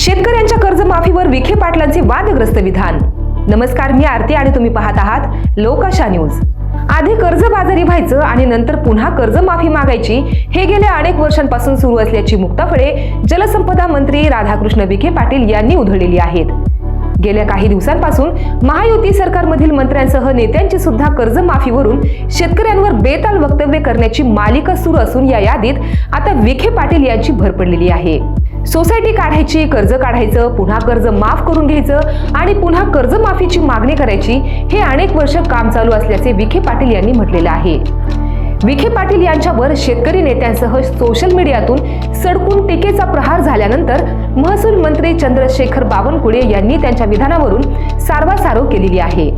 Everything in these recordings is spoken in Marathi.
शेतकऱ्यांच्या कर्जमाफीवर विखे पाटलांचे वादग्रस्त विधान. नमस्कार मी आरती आणि तुम्ही पाहत आहात लोकाशा न्यूज. आधी कर्जबाजारी व्हायचं आणि नंतर पुन्हा कर्जमाफी मागायची हे गेल्या अनेक वर्षांपासून सुरू असल्याची मुक्ताफळे जलसंपदा मंत्री राधाकृष्ण विखे पाटील यांनी उधळलेली आहेत. गेल्या काही दिवसांपासून महायुती सरकारमधील मंत्र्यांसह नेत्यांची सुद्धा कर्जमाफीवरून शेतकऱ्यांवर बेताल वक्तव्य करण्याची मालिका सुरू असून या यादीत आता विखे पाटील यांची भर पडलेली आहे. सोसायटी काढायची कर्ज काढायचं पुन्हा कर्ज माफ करून घ्यायचं आणि पुन्हा कर्जमाफीची मागणी करायची हे अनेक वर्ष काम चालू असल्याचे विखे पाटील यांनी म्हटलेलं आहे. विखे पाटील यांच्यावर शेतकरी नेत्यांसह सोशल मीडियातून सडकून टीकेचा प्रहार झाल्यानंतर महसूल मंत्री चंद्रशेखर बावनकुळे यांनी त्यांच्या विधानावरून सारवासारव केलेली आहे.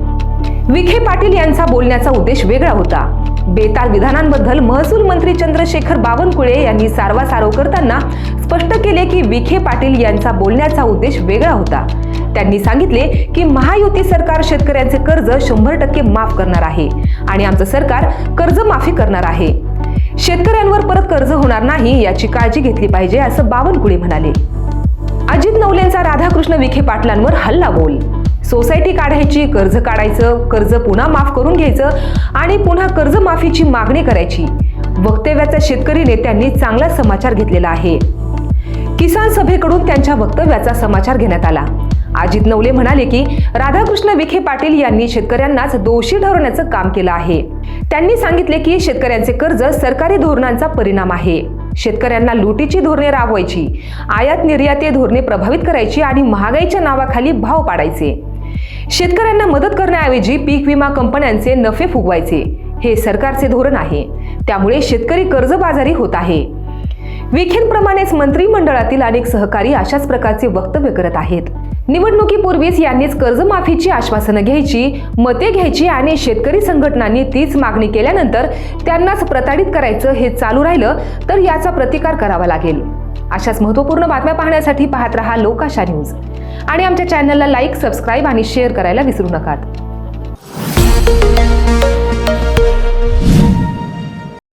विखे पाटील यांचा बोलण्याचा उद्देश वेगळा होता. बेताल विधानांबद्दल महसूल मंत्री चंद्रशेखर बावनकुळे यांनी सारवासारव करताना स्पष्ट केले की विखे पाटील यांचा बोलण्याचा उद्देश वेगळा होता. त्यांनी सांगितले की महायुती सरकार शेतकऱ्यांचे कर्ज शंभर टक्के माफ करणार आहे आणि आमचं सरकार कर्ज माफी करणार आहे. शेतकऱ्यांवर परत कर्ज होणार नाही याची काळजी घेतली पाहिजे असं बावनकुळे म्हणाले. अजित नवलेंचा राधाकृष्ण विखे पाटलांवर हल्ला बोल सोसायटी काढायची कर्ज काढायचं कर्ज पुन्हा माफ करून घ्यायचं आणि पुन्हा कर्जमाफीची मागणी करायची. वक्तव्याचा शेतकरी नेत्यांनी चांगला समाचार घेतलेला आहे. किसान सभेकडून त्यांच्या वक्तव्याचा समाचार घेण्यात आला. अजित नवले म्हणाले की राधाकृष्ण विखे पाटील यांनी शेतकऱ्यांनाच दोषी ठरवण्याचं काम केलं आहे. त्यांनी सांगितले की शेतकऱ्यांचे कर्ज सरकारी धोरणांचा परिणाम आहे. शेतकऱ्यांना लुटीची धोरणे राबवायची आयात निर्याती धोरणे प्रभावित करायची आणि महागाईच्या नावाखाली भाव पाडायचे. शेतकऱ्यांना मदत करण्याऐवजी पीक विमा कंपन्यांचे नफे फुगवायचे. हे सरकारचे धोरण आहे. त्यामुळे शेतकरी कर्जबाजारी होत आहे. विखेंप्रमाणेच मंत्रिमंडळातील अनेक सहकारी अशाच प्रकारचे वक्तव्य करत आहेत. निवडणुकीपूर्वीच यांनीच कर्जमाफीची आश्वासनं घ्यायची मते घ्यायची आणि शेतकरी संघटनांनी तीच मागणी केल्यानंतर त्यांनाच प्रताडित करायचं हे चालू राहिलं तर याचा प्रतिकार करावा लागेल. अशाच महत्त्वपूर्ण बातम्या पाहण्यासाठी पाहत रहा लोकाशा न्यूज. आणि आमच्या चॅनलला लाईक सबस्क्राईब आणि शेअर करायला विसरू नका.